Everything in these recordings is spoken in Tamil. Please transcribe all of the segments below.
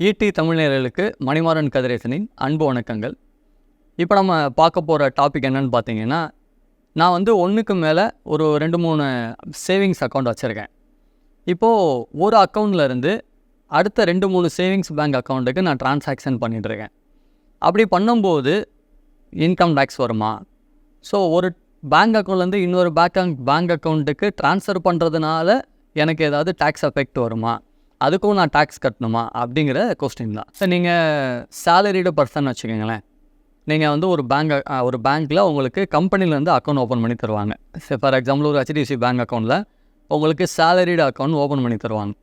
ஈடி தமிழர்களுக்கு மணிமாறன் கதிரேசனின் அன்பு வணக்கங்கள். இப்போ நம்ம பார்க்க போகிற டாபிக் என்னன்னு பார்த்தீங்கன்னா நான் வந்து ஒன்றுக்கு மேலே ஒரு ரெண்டு மூணு சேவிங்ஸ் அக்கௌண்ட் வச்சுருக்கேன். இப்போது ஒரு அக்கௌண்ட்லேருந்து அடுத்த ரெண்டு மூணு சேவிங்ஸ் பேங்க் அக்கௌண்ட்டுக்கு நான் டிரான்சாக்ஷன் பண்ணிகிட்ருக்கேன் அப்படி பண்ணும்போது இன்கம் டேக்ஸ் வருமா? ஸோ ஒரு பேங்க் அக்கௌண்ட்லேருந்து இன்னொரு பேங்க் பேங்க் அக்கௌண்ட்டுக்கு ட்ரான்ஸ்ஃபர் பண்ணுறதுனால எனக்கு ஏதாவது டேக்ஸ் எஃபெக்ட் வருமா? அதுக்கும் நான் டேக்ஸ் கட்டணுமா அப்படிங்கிற கொஸ்டின் தான். ஸோ நீங்கள் சேலரிடு பர்சன் வச்சுக்கோங்களேன். நீங்கள் வந்து ஒரு பேங்க் ஒரு பேங்க்கில் உங்களுக்கு கம்பெனிலேருந்து அக்கௌண்ட் ஓப்பன் பண்ணி தருவாங்க. ஃபார் எக்ஸாம்பிள் ஒரு ஹெச்டிஎஃப்சி பேங்க் அக்கௌண்ட்டில் உங்களுக்கு சேலரிடு அக்கௌண்ட் ஓப்பன் பண்ணி தருவாங்க.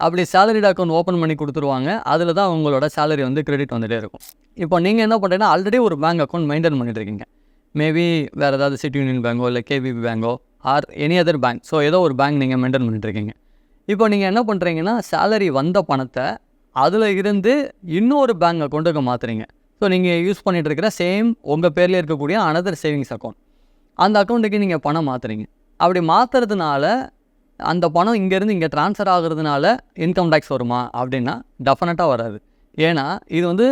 அப்படி சேலரிடு அக்கௌண்ட் ஓப்பன் பண்ணி கொடுத்துருவாங்க. அதில் தான் உங்களோட சேலரி வந்து கிரெடிட் வந்துகிட்டே இருக்கும். இப்போ நீங்கள் என்ன பண்ணுறீங்கன்னா ஆல்ரெடி ஒரு பேங்க் அக்கௌண்ட் மெயின்டைன் பண்ணிட்டு இருக்கீங்க. மேபி வேறு ஏதாவது சிட்டி யூனியன் பேங்கோ இல்லை KPP பேங்கோ or any other bank so ஏதோ ஒரு பேங்க் நீங்கள் மெயின்டைன் பண்ணிட்டு இருக்கீங்க. இப்போ நீங்கள் என்ன பண்ணுறீங்கன்னா சேலரி வந்த பணத்தை அதில் இருந்து இன்னொரு பேங்க் அக்கௌண்ட்டுக்கு மாற்றுறீங்க ஸோ நீங்கள் யூஸ் பண்ணிகிட்டு இருக்கிற சேம் உங்கள் பேரில் இருக்கக்கூடிய அனதர் சேவிங்ஸ் அக்கௌண்ட் அந்த அக்கௌண்ட்டுக்கு நீங்கள் பணம் மாற்றுறீங்க அப்படி மாற்றுறதுனால அந்த பணம் இங்கேருந்து இங்கே ட்ரான்ஸ்ஃபர் ஆகுறதுனால இன்கம் டேக்ஸ் வருமா? அப்படின்னா டெஃபினட்டாக வராது. ஏன்னா இது வந்து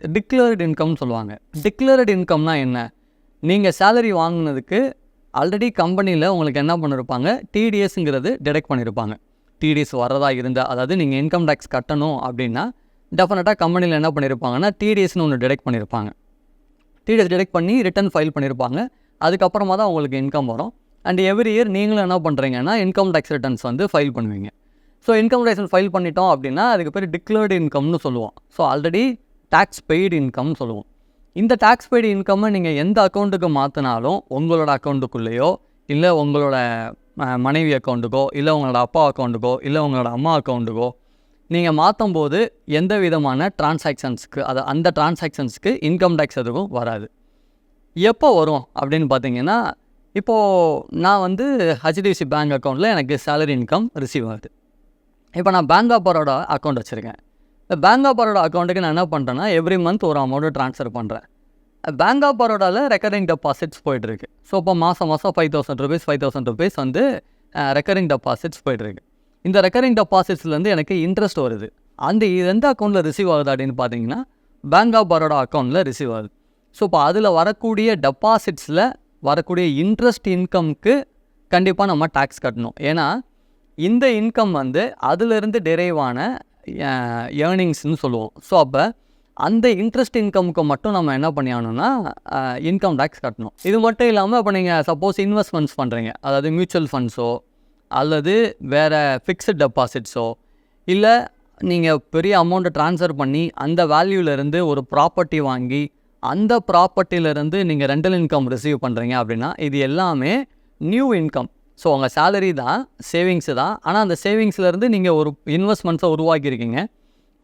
டிக்ளேர்டு இன்கம்னு சொல்லுவாங்க. டிக்ளேர்டு இன்கம்னால் என்ன? நீங்கள் சேலரி வாங்கினதுக்கு ஆல்ரெடி கம்பெனியில் உங்களுக்கு என்ன பண்ணியிருப்பாங்க டிடிஎஸ்ங்கிறது டிடெக்ட் பண்ணியிருப்பாங்க டிடிஎஸ் வர்றதா இருந்தால் அதாவது நீங்கள் இன்கம் டேக்ஸ் கட்டணும் அப்படின்னா டெஃபினட்டாக கம்பெனியில் என்ன பண்ணியிருப்பாங்கன்னா டிடிஎஸ்னு ஒன்று டிடெக்ட் பண்ணியிருப்பாங்க டிடிஎஸ் டிடெக்ட் பண்ணி ரிட்டர்ன் ஃபைல் பண்ணியிருப்பாங்க அதுக்கப்புறமா தான் உங்களுக்கு இன்கம் வரும். அண்ட் எவ்ரி இயர் நீங்களும் என்ன பண்ணுறீங்கன்னா இன்கம் டேக்ஸ் ரிட்டர்ன்ஸ் வந்து ஃபைல் பண்ணுவீங்க. ஸோ இன்கம் டேக்ஸ் ஃபைல் பண்ணிட்டோம் அப்படின்னா அதுக்கு பேர் டிக்ளேர்டு இன்கம்னு சொல்லுவோம். ஸோ ஆல்ரெடி டேக்ஸ் பெய்டு இன்கம்னு சொல்லுவோம். இந்த டேக்ஸ் பெய்டு இன்கம்மை நீங்கள் எந்த அக்கௌண்ட்டுக்கு மாற்றினாலும் உங்களோட அக்கௌண்ட்டுக்குள்ளேயோ இல்லை உங்களோட மனைவி அக்கௌண்ட்டுக்கோ இல்லை உங்களோட அப்பா அக்கௌண்ட்டுக்கோ இல்லை உங்களோட அம்மா அக்கௌண்ட்டுக்கோ நீங்கள் மாற்றும் போது எந்த விதமான டிரான்சாக்ஷன்ஸ்க்கு அது அந்த டிரான்சாக்ஷன்ஸ்க்கு இன்கம் டேக்ஸ் எதுவும் வராது. எப்போ வரும் அப்படின்னு பார்த்தீங்கன்னா இப்போது நான் வந்து ஹெச்டிஎஃப்சி பேங்க் அக்கௌண்ட்டில் எனக்கு சேலரி இன்கம் ரிசீவ் ஆகுது. இப்போ நான் பேங்க் ஆஃப் பரோடா அக்கௌண்ட் வச்சுருக்கேன். இந்த பேங்க் ஆஃப் பரோடா அக்கௌண்ட்டுக்கு நான் என்ன பண்ணுறேன்னா எவ்ரி மந்த் ஒரு அமௌண்ட்டு ட்ரான்ஸ்ஃபர் பண்ணுறேன் பேங்க் ஆஃப் பரோடாவில் ரெக்கரிங் டெபாசிட்ஸ் போயிட்டுருக்கு. ஸோ இப்போ மாதம் மாதம் five thousand rupees five thousand rupees வந்து ரெக்கரிங் டெபாசிட்ஸ் போயிட்டுருக்கு. இந்த ரெக்கரிங் டெபாசிட்ஸ்லேருந்து எனக்கு இன்ட்ரெஸ்ட் வருது. அந்த இது எந்த அக்கௌண்ட்டில் ரிசீவ் ஆகுது அப்படின்னு பார்த்தீங்கன்னா பேங்க் ஆஃப் பரோடா அக்கௌண்ட்டில் ரிசீவ் ஆகுது. ஸோ இப்போ அதில் வரக்கூடிய டெபாசிட்ஸில் வரக்கூடிய இன்ட்ரெஸ்ட் இன்கம்க்கு கண்டிப்பாக நம்ம டேக்ஸ் கட்டணும். ஏன்னா இந்த இன்கம் வந்து அதிலிருந்து டெரைவான ஏர்னிங்ஸ்னு சொல்லுவோம். ஸோ அப்போ அந்த இன்ட்ரெஸ்ட் இன்கமுக்கு மட்டும் நம்ம என்ன பண்ணியாகணும்னா இன்கம் டேக்ஸ் கட்டணும். இது மட்டும் இல்லாமல் இப்போ நீங்கள் சப்போஸ் இன்வெஸ்ட்மெண்ட்ஸ் பண்ணுறீங்க அதாவது மியூச்சுவல் ஃபண்ட்ஸோ அல்லது வேறு ஃபிக்ஸட் டெபாசிட்ஸோ இல்லை நீங்கள் பெரிய அமௌண்ட்டை ட்ரான்ஸ்ஃபர் பண்ணி அந்த வேல்யூலேருந்து ஒரு ப்ராப்பர்ட்டி வாங்கி அந்த ப்ராப்பர்ட்டியிலேருந்து நீங்கள் ரெண்டல் இன்கம் ரிசீவ் பண்ணுறீங்க அப்படின்னா இது எல்லாமே நியூ இன்கம் ஸோ உங்கள் சேலரி தான் சேவிங்ஸு தான். ஆனால் அந்த சேவிங்ஸ்லேருந்து நீங்கள் ஒரு இன்வெஸ்ட்மெண்ட்ஸை உருவாக்கியிருக்கீங்க.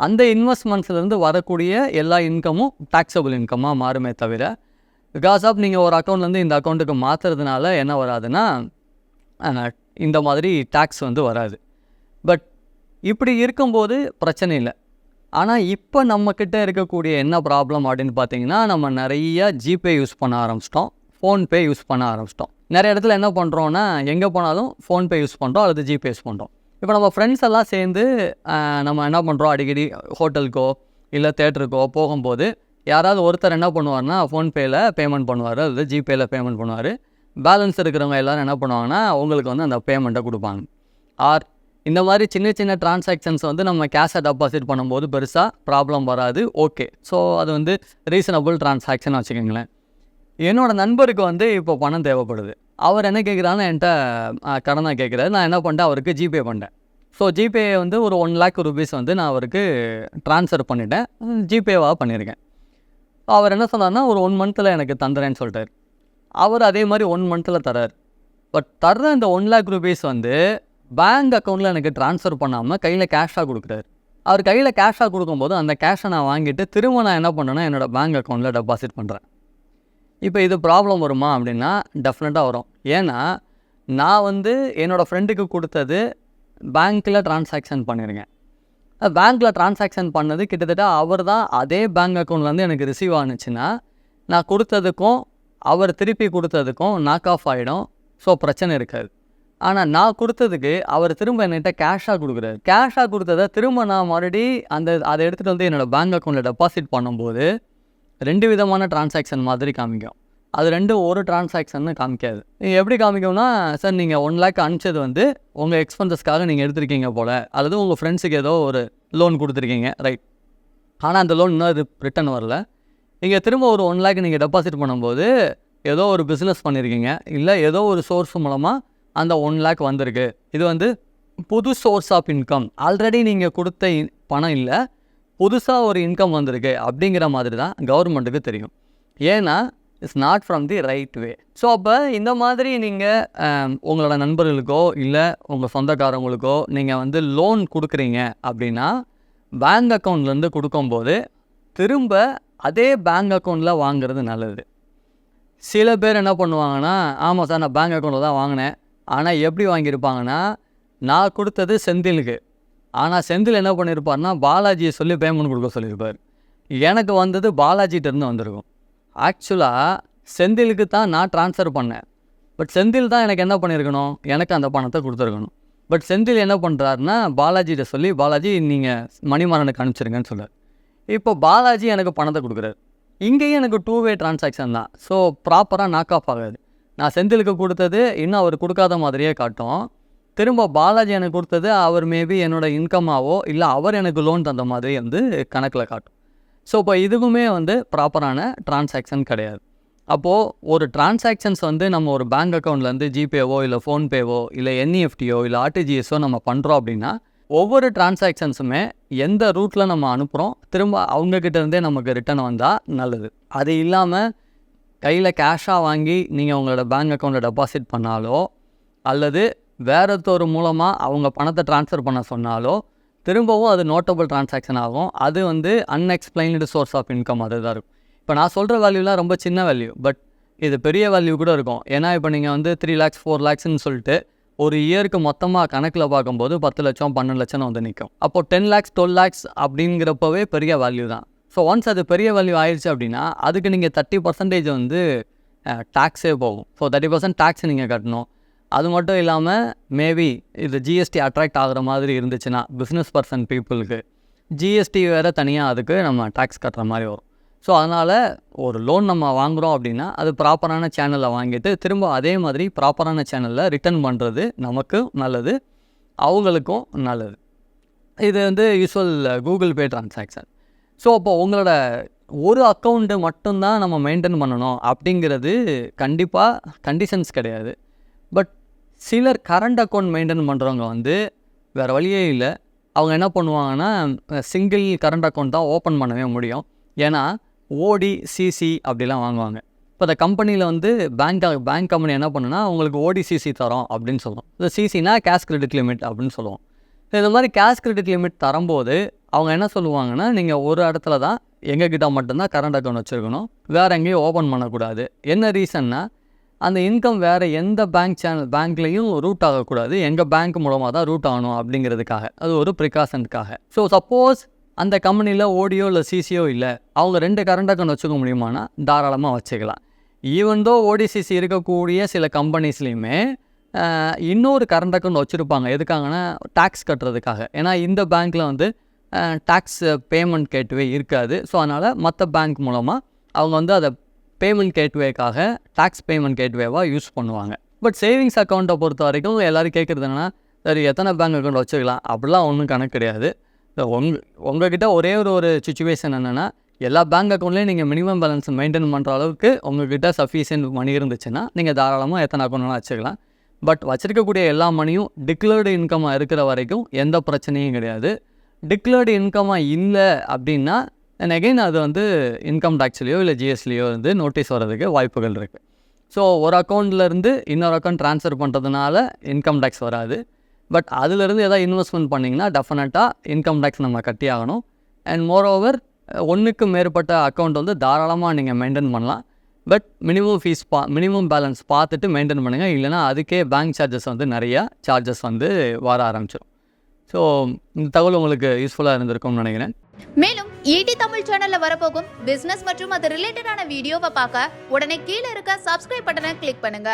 அந்த இன்வெஸ்ட்மெண்ட்ஸ்லேருந்து வரக்கூடிய எல்லா இன்கமும் டேக்ஸபிள் இன்கமாக மாறுமே தவிர பிகாஸ் ஆஃப் நீங்கள் ஒரு அக்கௌண்ட்லேருந்து இந்த அக்கௌண்ட்டுக்கு மாற்றுறதுனால என்ன வராதுன்னா இந்த மாதிரி டேக்ஸ் வந்து வராது. பட் இப்படி இருக்கும்போது பிரச்சனை இல்லை. ஆனால் இப்போ நம்மக்கிட்ட இருக்கக்கூடிய என்ன ப்ராப்ளம் அப்படின்னு பார்த்தீங்கன்னா நம்ம நிறைய ஜிபே யூஸ் பண்ண ஆரம்பிச்சிட்டோம். ஃபோன்பே யூஸ் பண்ண ஆரம்பிச்சிட்டோம். நிறைய இடத்துல என்ன பண்ணுறோன்னா எங்கே போனாலும் ஃபோன்பே யூஸ் பண்ணுறோம் அல்லது ஜிபே யூஸ் பண்ணுறோம் இப்போ நம்ம ஃப்ரெண்ட்ஸ் எல்லாம் சேர்ந்து நம்ம என்ன பண்ணுறோம் அடிக்கடி ஹோட்டலுக்கோ இல்லை தேட்டருக்கோ போகும்போது யாராவது ஒருத்தர் என்ன பண்ணுவார்னா ஃபோன்பேயில் பேமெண்ட் பண்ணுவார் அல்லது ஜிபேயில் பேமெண்ட் பண்ணுவார். பேலன்ஸ் இருக்கிறவங்க எல்லாரும் என்ன பண்ணுவாங்கன்னா உங்களுக்கு வந்து அந்த பேமெண்ட்டை கொடுப்பாங்க. ஆர் இந்த மாதிரி சின்ன சின்ன டிரான்சாக்ஷன்ஸ் வந்து நம்ம கேஷை டெபாசிட் பண்ணும்போது பெருசாக ப்ராப்ளம் வராது. ஓகே ஸோ அது வந்து ரீசனபிள் டிரான்சாக்ஷன் வச்சுக்கோங்களேன். என்னோடய நண்பருக்கு வந்து இப்போ பணம் தேவைப்படுது. அவர் என்ன கேட்குறான்னு என்கிட்ட கடனாக கேட்குறாரு நான் என்ன பண்ணிட்டேன் அவருக்கு ஜிபே பண்ணிட்டேன். ஸோ ஜிபே வந்து ஒரு ஒன் லேக் ருபீஸ் வந்து நான் அவருக்கு ட்ரான்ஸ்ஃபர் பண்ணிட்டேன். ஜிபேவாக பண்ணியிருக்கேன் அவர் என்ன சொன்னார்னா ஒரு ஒன் மந்த்தில் எனக்கு தந்துறேன்னு சொல்லிட்டார். அவர் அதே மாதிரி ஒன் மந்த்தில் தரார் பட் தர்ற இந்த ஒன் லேக் ருபீஸ் வந்து பேங்க் அக்கௌண்ட்டில் எனக்கு ட்ரான்ஸ்ஃபர் பண்ணாமல் கையில் கேஷாக கொடுக்குறாரு. அவர் கையில் கேஷாக கொடுக்கும்போது அந்த கேஷை நான் வாங்கிட்டு திரும்ப நான் என்ன பண்ணேன்னா என்னோட பேங்க் அக்கௌண்ட்டில் டெபாசிட் பண்ணுறேன் இப்போ இது ப்ராப்ளம் வருமா அப்படின்னா டெஃபினட்டாக வரும். ஏன்னா நான் வந்து என்னோடய ஃப்ரெண்டுக்கு கொடுத்தது பேங்க்கில் ட்ரான்சாக்ஷன் பண்ணியிருக்கேன் பேங்க்கில் ட்ரான்சாக்ஷன் பண்ணது கிட்டத்தட்ட அவர் தான் அதே பேங்க் அக்கௌண்ட்லேருந்து எனக்கு ரிசீவ் ஆனுச்சுன்னா நான் கொடுத்ததுக்கும் அவர் திருப்பி கொடுத்ததுக்கும் நாக் ஆஃப் ஆகிடும் ஸோ பிரச்சனை இருக்காது. ஆனால் நான் கொடுத்ததுக்கு அவர் திரும்ப என்கிட்ட கேஷாக கொடுக்குறாரு. கேஷாக கொடுத்ததை திரும்ப நான் மறுபடி அந்த அதை எடுத்துகிட்டு வந்து என்னோடய பேங்க் அக்கௌண்ட்டில் டெபாசிட் பண்ணும்போது ரெண்டு விதமான டிரான்சாக்ஷன் மாதிரி காமிக்கும். அது ரெண்டும் ஒரு டிரான்சாக்ஷன்னு காமிக்காது. நீங்கள் எப்படி காமிக்கும்னா சார் நீங்கள் ஒன் லேக் அனுப்பிச்சது வந்து உங்கள் எக்ஸ்பென்சஸ்க்காக நீங்கள் எடுத்திருக்கீங்க போல் அல்லது உங்கள் ஃப்ரெண்ட்ஸுக்கு ஏதோ ஒரு லோன் கொடுத்துருக்கீங்க ரைட் ஆனால் அந்த லோன் இன்னும் அது ரிட்டர்ன் வரல. நீங்கள் திரும்ப ஒரு ஒன் லேக் நீங்கள் டெபாசிட் பண்ணும்போது ஏதோ ஒரு பிஸ்னஸ் பண்ணியிருக்கீங்க இல்லை ஏதோ ஒரு சோர்ஸ் மூலமாக அந்த ஒன் லேக் வந்திருக்கு. இது வந்து புது சோர்ஸ் ஆஃப் இன்கம் ஆல்ரெடி நீங்கள் கொடுத்த பணம் இல்லை புதுசாக ஒரு இன்கம் வந்திருக்கு அப்படிங்கிற மாதிரி தான் கவர்மெண்ட்டுக்கு தெரியும். ஏன்னா it's not from the right way so அப்போ இந்த மாதிரி நீங்கள் உங்களோட நண்பர்களுக்கோ இல்லை உங்கள் சொந்தக்காரங்களுக்கோ நீங்கள் வந்து லோன் கொடுக்குறீங்க அப்படின்னா பேங்க் அக்கௌண்ட்லேருந்து கொடுக்கும்போது திரும்ப அதே பேங்க் அக்கௌண்ட்டில் வாங்குறது நல்லது. சில பேர் என்ன பண்ணுவாங்கன்னா ஆமாம் சார் நான் பேங்க் அக்கௌண்ட்டில் தான் வாங்கினேன். ஆனால் எப்படி வாங்கியிருப்பாங்கன்னா நான் கொடுத்தது செந்திலுக்கு. ஆனால் செந்தில் என்ன பண்ணியிருப்பார்னா பாலாஜியை சொல்லி பேமெண்ட் கொடுக்க சொல்லியிருப்பார். எனக்கு வந்தது பாலாஜிகிட்டேருந்து வந்திருக்கும். ஆக்சுவலாக செந்திலுக்கு தான் நான் ட்ரான்ஸ்ஃபர் பண்ணேன். பட் செந்தில் தான் எனக்கு என்ன பண்ணியிருக்கணும் எனக்கு அந்த பணத்தை கொடுத்துருக்கணும். பட் செந்தில் என்ன பண்ணுறாருன்னா பாலாஜிகிட்ட சொல்லி பாலாஜி நீங்கள் மணிமாறனுக்கு அனுப்பிச்சிருங்கன்னு சொல்லார் இப்போ பாலாஜி எனக்கு பணத்தை கொடுக்குறாரு. இங்கேயும் எனக்கு டூ வே டிரான்சாக்ஷன் தான் ஸோ ப்ராப்பராக நாக் ஆஃப் ஆகாது. நான் செந்திலுக்கு கொடுத்தது இன்னும் அவர் கொடுக்காத மாதிரியே காட்டும். திரும்ப பாலாஜி எனக்கு கொடுத்தது அவர் மேபி என்னோட இன்கமாவோ இல்லை அவர் எனக்கு லோன் தந்த மாதிரி வந்து கணக்கில் காட்டும். ஸோ இப்போ இதுவுமே வந்து ப்ராப்பரான டிரான்சாக்ஷன் கிடையாது. அப்போது ஒரு டிரான்சாக்ஷன்ஸ் வந்து நம்ம ஒரு பேங்க் அக்கௌண்ட்லேருந்து ஜிபேவோ இல்லை ஃபோன்பேவோ இல்லை என்இஎஃப்டியோ இல்லை ஆர்டிஜிஎஸோ நம்ம பண்ணுறோம் அப்படின்னா ஒவ்வொரு டிரான்சாக்ஷன்ஸுமே எந்த ரூட்டில் நம்ம அனுப்புகிறோம் திரும்ப அவங்கக்கிட்ட இருந்தே நமக்கு ரிட்டர்ன் வந்தால் நல்லது. அது இல்லாமல் கையில் கேஷாக வாங்கி நீங்கள் உங்களோட பேங்க் அக்கௌண்ட்டில் டெபாசிட் பண்ணாலோ அல்லது வேறொருத்தர் மூலமாக அவங்க பணத்தை ட்ரான்ஸ்ஃபர் பண்ண சொன்னாலோ திரும்பவும் அது நோட்டபுள் டிரான்சாக்ஷன் ஆகும். அது வந்து அன்எக்ஸ்பிளைன்டு சோர்ஸ் ஆஃப் இன்கம் அது தான் இருக்கும். இப்போ நான் சொல்கிற வேல்யூலாம் ரொம்ப சின்ன வேல்யூ பட் இது பெரிய வேல்யூ கூட இருக்கும். ஏன்னா இப்போ நீங்கள் வந்து த்ரீ லேக்ஸ் ஃபோர் லேக்ஸ்னு சொல்லிட்டு ஒரு இயருக்கு மொத்தமாக கணக்கில் பார்க்கும்போது பத்து லட்சம் பன்னெண்டு லட்சம் வந்து நிற்கும் அப்போது டென் லேக்ஸ் டுவெல் லேக்ஸ் அப்படிங்கிறப்பவே பெரிய வேல்யூ தான். ஸோ ஒன்ஸ் அது பெரிய வேல்யூ ஆயிடுச்சு அப்படின்னா அதுக்கு நீங்கள் தேர்ட்டி பர்சன்டேஜ் வந்து டேக்ஸே போகும். ஸோ தேர்ட்டி பர்சன்ட் டேக்ஸ் நீங்கள் கட்டணும். அது மட்டும் இல்லாமல் மேபி இது ஜிஎஸ்டி அட்ராக்ட் ஆகிற மாதிரி இருந்துச்சுன்னா பிஸ்னஸ் பர்சன் பீப்புளுக்கு ஜிஎஸ்டி வேறு தனியாக அதுக்கு நம்ம டேக்ஸ் கட்டுற மாதிரி வரும். ஸோ அதனால் ஒரு லோன் நம்ம வாங்குகிறோம் அப்படின்னா அது ப்ராப்பரான சேனலில் வாங்கிட்டு திரும்ப அதே மாதிரி ப்ராப்பரான சேனலில் ரிட்டர்ன் பண்ணுறது நமக்கும் நல்லது அவங்களுக்கும் நல்லது. இது வந்து usual Google Pay transaction so அப்போ உங்களோட ஒரு அக்கௌண்ட்டு மட்டும்தான் நம்ம மெயின்டைன் பண்ணணும் அப்படிங்கிறது கண்டிப்பாக கண்டிஷன்ஸ் கிடையாது. சிலர் கரண்ட் அக்கௌண்ட் மெயின்டைன் பண்ணுறவங்க வந்து வேறு வழியே இல்லை. அவங்க என்ன பண்ணுவாங்கன்னா சிங்கிள் கரண்ட் அக்கௌண்ட் தான் ஓப்பன் பண்ணவே முடியும். ஏன்னா ஓடி சிசி அப்படிலாம் வாங்குவாங்க. இப்போ இந்த கம்பெனியில் வந்து பேங்க் பேங்க் கம்பெனி என்ன பண்ணுன்னா உங்களுக்கு ஓடி சிசி தரோம் அப்படின்னு சொல்லுவோம் இந்த சிசினா கேஷ் கிரெடிட் லிமிட் அப்படின்னு சொல்லுவோம். இந்த மாதிரி கேஷ் கிரெடிட் லிமிட் தரும்போது அவங்க என்ன சொல்லுவாங்கன்னா நீங்கள் ஒரு இடத்துல தான் எங்ககிட்ட மட்டும்தான் கரண்ட் அக்கௌண்ட் வச்சுருக்கணும். வேறு எங்கேயும் ஓப்பன் பண்ணக்கூடாது. என்ன ரீசன்னா அந்த இன்கம் வேறு எந்த பேங்க் சேனல் பேங்க்லேயும் ரூட் ஆகக்கூடாது. எங்கள் பேங்க் மூலமாக தான் ரூட் ஆகணும் அப்படிங்கிறதுக்காக. அது ஒரு ப்ரிகாஷனுக்காக ஸோ சப்போஸ் அந்த கம்பெனியில் ஓடியோ இல்லை சிசியோ இல்லை. அவங்க ரெண்டு கரண்ட் அக்கௌண்ட் வச்சுக்க முடியுமானா தாராளமாக வச்சுக்கலாம். ஈவன் தோ ஓடிசிசி இருக்கக்கூடிய சில கம்பெனிஸ்லேயுமே இன்னொரு கரண்ட் அக்கௌண்ட் வச்சுருப்பாங்க. எதுக்காகனா டேக்ஸ் கட்டுறதுக்காக. ஏன்னா இந்த பேங்க்கில் வந்து டேக்ஸ் பேமெண்ட் கேட்வே இருக்காது. ஸோ அதனால் மற்ற பேங்க் மூலமாக அவங்க வந்து அதை பேமெண்ட் கேட்வேக்காக டேக்ஸ் பேமெண்ட் கேட்வேவாக யூஸ் பண்ணுவாங்க. பட் சேவிங்ஸ் அக்கௌண்ட்டை பொறுத்த வரைக்கும் எல்லோரும் கேட்குறது என்னென்னா சரி எத்தனை பேங்க் அக்கௌண்ட் வச்சுக்கலாம் அப்படிலாம் ஒன்றும் கணக்கு கிடையாது. உங் உங்ககிட்ட ஒரே ஒரு ஒரு சுச்சுவேஷன் என்னென்னா எல்லா பேங்க் அக்கௌண்ட்லேயும் நீங்கள் மினிமம் பேலன்ஸ் மெயின்டைன் பண்ணுற அளவுக்கு உங்ககிட்ட சஃபிஷியன்ட் மணி இருந்துச்சுன்னா நீங்கள் தாராளமாக எத்தனை அக்கௌண்ட் வச்சுக்கலாம் பட் வச்சுருக்கக்கூடிய எல்லா மணியும் டிக்ளேர்டு இன்கமாக இருக்கிற வரைக்கும் எந்த பிரச்சனையும் கிடையாது. டிக்ளேர்டு இன்கமாக இல்லை அப்படின்னா அண்ட் அகெயின் அது வந்து இன்கம் டேக்ஸ்லேயோ இல்லை ஜிஎஸ்லேயோ வந்து நோட்டீஸ் வர்றதுக்கு வாய்ப்புகள் இருக்குது ஸோ ஒரு அக்கௌண்ட்லேருந்து இன்னொரு அக்கௌண்ட் ட்ரான்ஸ்ஃபர் பண்ணுறதுனால இன்கம் டேக்ஸ் வராது. பட் அதுலேருந்து எதாவது இன்வெஸ்ட்மெண்ட் பண்ணிங்கன்னா டெஃபினட்டாக இன்கம் டேக்ஸ் நம்ம கட்டி ஆகணும். அண்ட் ஓவர் ஒன்றுக்கு மேற்பட்ட அக்கௌண்ட் வந்து தாராளமாக நீங்கள் மெயின்டைன் பண்ணலாம். பட் மினிமம் ஃபீஸ் பா மினிமம் பேலன்ஸ் பார்த்துட்டு மெயின்டைன் பண்ணுங்கள் இல்லைனா அதுக்கே பேங்க் சார்ஜஸ் வந்து நிறையா சார்ஜஸ் வந்து வர ஆரம்பிச்சிடும் ஸோ இந்த தகவல் உங்களுக்கு யூஸ்ஃபுல்லாக இருந்திருக்கும்னு நினைக்கிறேன். மேலும் ஈடி தமிழ் சேனல்ல வரப்போகும் பிசினஸ் மற்றும் அது ரிலேட்டடான வீடியோவை பார்க்க உடனே கீழே இருக்க சப்ஸ்கிரைப் பட்டனை கிளிக் பண்ணுங்க.